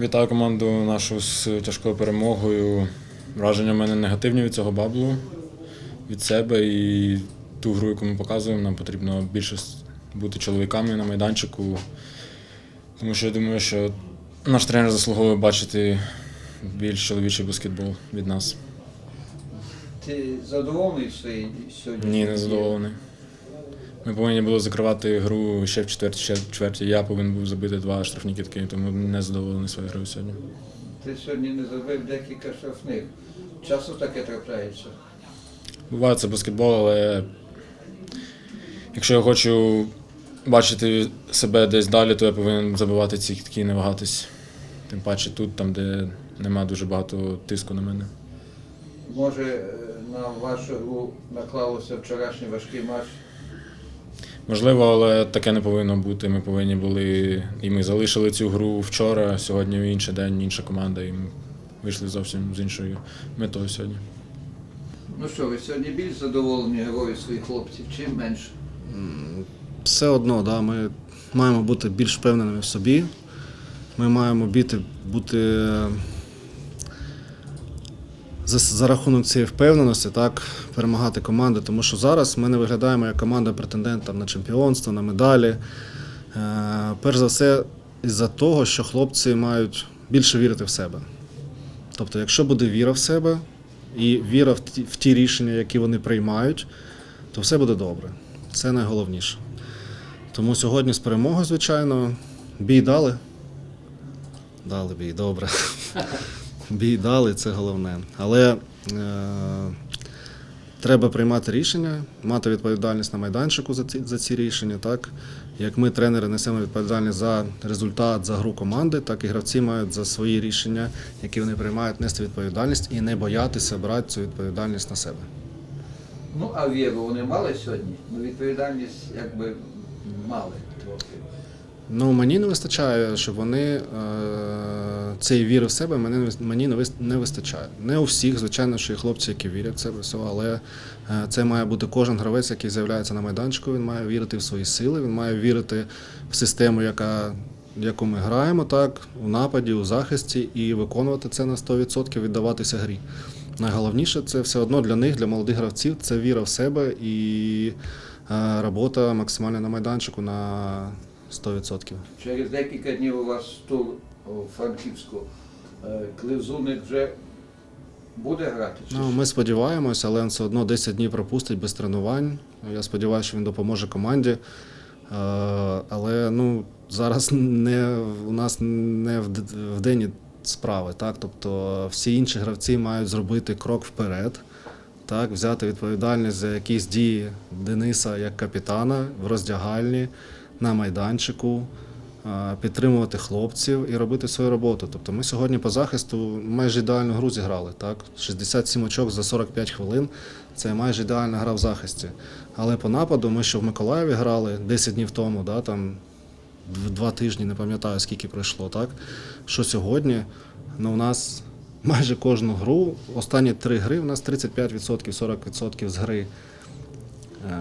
Вітаю команду нашу з тяжкою перемогою. Враження в мене негативні від цього баблу, від себе і ту гру, яку ми показуємо, нам потрібно більше бути чоловіками на майданчику. Тому що я думаю, що наш тренер заслуговує бачити більш чоловічий баскетбол від нас. Ти задоволений своєю сьогодні? Ні, не задоволений. Ми повинні були закривати гру ще в четвертій, ще в четвертій. Я повинен був забити два штрафні кітки, тому не задоволений своєю грою сьогодні. Ти сьогодні не забив декілька штрафних. Часто таке трапляється. Буває це баскетбол, але якщо я хочу бачити себе десь далі, то я повинен забивати ці кітки і не вагатись. Тим паче тут, там, де нема дуже багато тиску на мене. Може, е, на вашу гру наклалося вчорашній важкий матч. Можливо, але таке не повинно бути. Ми повинні були. І ми залишили цю гру вчора, сьогодні інший день, інша команда, і ми вийшли зовсім з іншою метою сьогодні. Ну що, ви сьогодні більш задоволені грою своїх хлопців чи менше? все одно, да, ми маємо бути більш впевненими в собі. Ми маємо бути, бути за, за рахунок цієї впевненості, так, перемагати команди, тому що зараз ми не виглядаємо як команда претендента на чемпіонство, на медалі. Е, перш за все, із-за того, що хлопці мають більше вірити в себе. Тобто, якщо буде віра в себе і віра в ті, в ті рішення, які вони приймають, то все буде добре. Це найголовніше. Тому сьогодні з перемогою, звичайно, бій дали. Дали бій, добре. Бій дали, це головне. Але е, треба приймати рішення, мати відповідальність на майданчику за ці, за ці рішення. Так? Як ми, тренери, несемо відповідальність за результат, за гру команди, так і гравці мають за свої рішення, які вони приймають, нести відповідальність і не боятися брати цю відповідальність на себе. Ну, а віру вони мали сьогодні? Ну, відповідальність якби мали трохи. Ну, мені не вистачає, щоб вони е, цієї віри в себе мені, не мені не, вис- вистачає. Не у всіх, звичайно, що є хлопці, які вірять в себе, але е, це має бути кожен гравець, який з'являється на майданчику. Він має вірити в свої сили, він має вірити в систему, яка, яку ми граємо, так, у нападі, у захисті, і виконувати це на 100%, віддаватися грі. Найголовніше це все одно для них, для молодих гравців, це віра в себе і е, робота максимально на майданчику на 100%. Через декілька днів у вас тур у Франківську. Е, Кливзуник вже буде грати? Чи Ну, ми сподіваємося, але він все одно 10 днів пропустить без тренувань. Я сподіваюся, що він допоможе команді. Е, Але ну, зараз не, у нас не в, в день справи. Так? Тобто всі інші гравці мають зробити крок вперед, так? взяти відповідальність за якісь дії Дениса як капітана в роздягальні, на майданчику. Е, Підтримувати хлопців і робити свою роботу. Тобто ми сьогодні по захисту майже ідеальну гру зіграли. Так? 67 очок за 45 хвилин це майже ідеальна гра в захисті. Але по нападу ми що в Миколаєві грали 10 днів тому, да, там два тижні, не пам'ятаю скільки пройшло, так? Що сьогодні ну, у нас майже кожну гру, останні три гри, у нас 35%, 40% з гри е-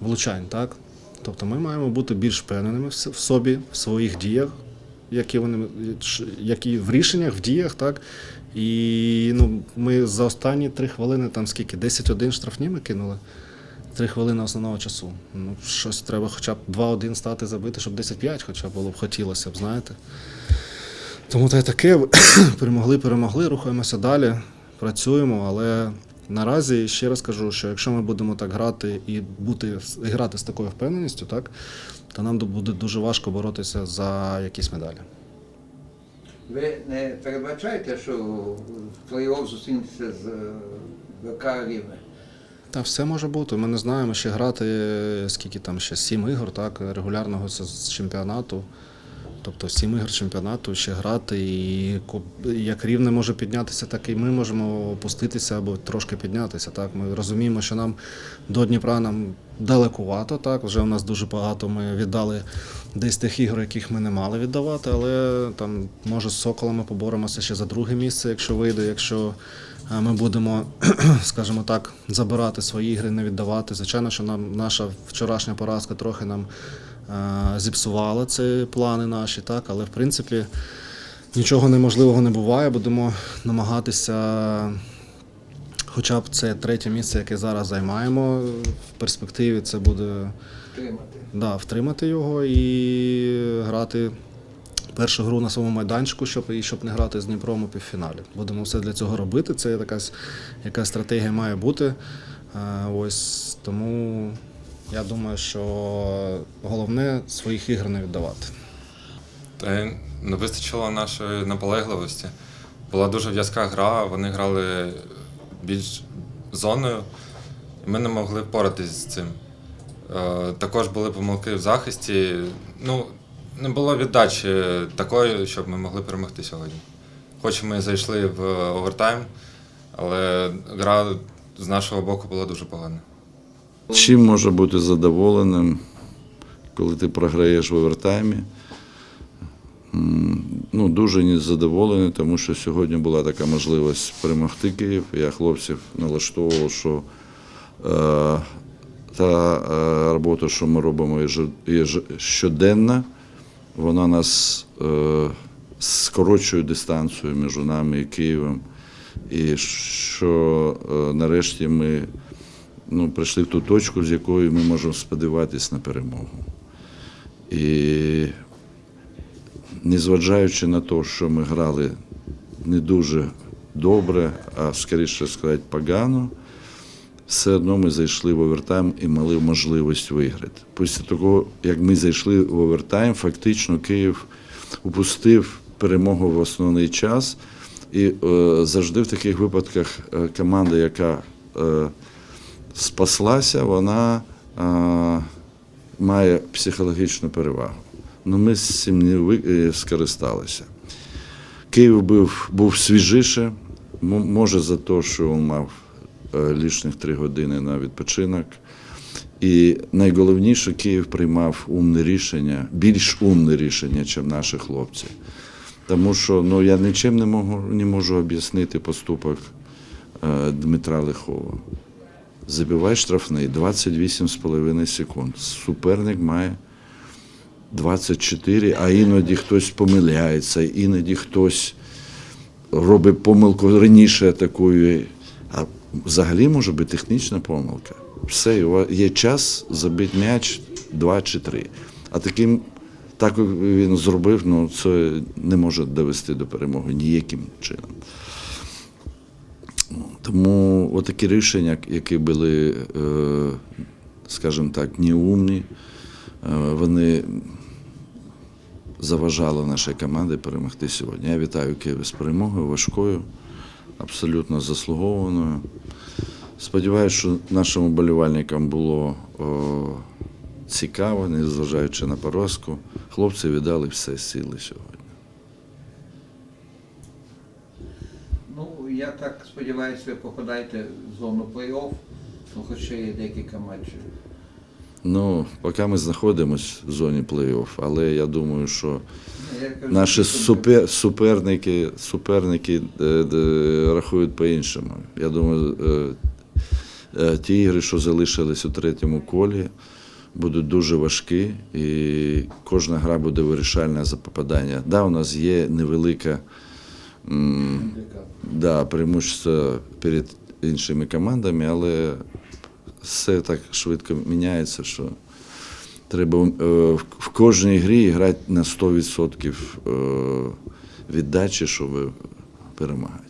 влучань, так? Тобто ми маємо бути більш впевненими в собі, в своїх діях, які вони які в рішеннях, в діях, так. І ну, ми за останні три хвилини, там скільки, 10-1 штрафні ми кинули. Три хвилини основного часу. Ну, щось треба хоча б 2-1 стати забити, щоб 10-5 хоча б було б хотілося б, знаєте. Тому й таке перемогли, перемогли, рухаємося далі, працюємо, але наразі ще раз кажу, що якщо ми будемо так грати і бути і грати з такою впевненістю, так, то нам буде дуже важко боротися за якісь медалі. Ви не передбачаєте, що в плей-офф зустрінеться з е, ВК Рівне? Та все може бути. Ми не знаємо ще грати, е, скільки там ще сім ігор, так, регулярного з- з чемпіонату. Тобто сім ігор чемпіонату ще грати, і як рівне може піднятися, так і ми можемо опуститися або трошки піднятися. Так. Ми розуміємо, що нам до Дніпра нам далекувато. Так. Вже у нас дуже багато ми віддали десь тих ігор, яких ми не мали віддавати, але там може з соколами поборемося ще за друге місце, якщо вийде, якщо е, ми будемо, скажімо так, забирати свої ігри, не віддавати. Звичайно, що нам наша вчорашня поразка трохи нам зіпсувала ці плани наші, так, але в принципі. Нічого неможливого не буває. Будемо намагатися, хоча б це третє місце, яке зараз займаємо. В перспективі це буде Тримати. да, втримати його і грати першу гру на своєму майданчику, щоб, і щоб не грати з Дніпром у півфіналі. Будемо все для цього робити. Це якась, якась стратегія має бути. Е, Ось тому я думаю, що головне своїх ігр не віддавати. Та не вистачило нашої наполегливості. Була дуже в'язка гра, вони грали більш зоною, і ми не могли впоратись з цим. Е, Також були помилки в захисті. Ну, не було віддачі такої, щоб ми могли перемогти сьогодні. Хоч ми зайшли в овертайм, але гра з нашого боку була дуже погана. Чим може бути задоволеним, коли ти програєш в овертаймі? Ну, дуже незадоволений, тому що сьогодні була така можливість перемогти Київ. Я хлопців налаштовував, що е, та е, робота, що ми робимо щоденно, вона нас е, скорочує дистанцію між нами і Києвом. І що е, нарешті ми ну, прийшли в ту точку, з якої ми можемо сподіватися на перемогу. І незважаючи на те, що ми грали не дуже добре, а скоріше сказати, погано, все одно ми зайшли в овертайм і мали можливість виграти. Після того, як ми зайшли в овертайм, фактично Київ упустив перемогу в основний час. І е, завжди в таких випадках е, команда, яка е, спаслася, вона е, має психологічну перевагу. Ну, ми з цим не е, скористалися. Київ був, був свіжіше, може за те, що він мав е, лишніх три години на відпочинок. І найголовніше, Київ приймав умне рішення, більш умне рішення, ніж наші хлопці. Тому що ну, я нічим не можу, не можу об'яснити поступок е, Дмитра Лихова. Забивай штрафний 28,5 секунд. Суперник має 24, а іноді хтось помиляється, іноді хтось робить помилку раніше такої. А взагалі може бути технічна помилка. Все, є час забити м'яч 2 чи 3. А таким, так він зробив, ну це не може довести до перемоги ніяким чином. Тому отакі рішення, які були, е, скажімо так, неумні, е, вони заважали нашій команді перемогти сьогодні. Я вітаю Київ з перемогою важкою, абсолютно заслугованою. Сподіваюся, що нашим болівальникам було цікаво, незважаючи на поразку. Хлопці віддали все сили сьогодні. Ну, я так сподіваюся, ви попадаєте в зону плей-офф, ну, хоч ще є декілька матчів. Ну, поки ми знаходимося в зоні плей-офф, але я думаю, що Ну, Я кажу, Наші супер, суперники, суперники е, де, рахують по-іншому. Я думаю, е, е, ті ігри, що залишились у третьому колі, будуть дуже важкі, і кожна гра буде вирішальна за попадання. Да, у нас є невелика да, преимущество перед іншими командами, але все так швидко міняється, що треба е, в- кожній грі грати на 100% е, віддачі, щоб перемагати.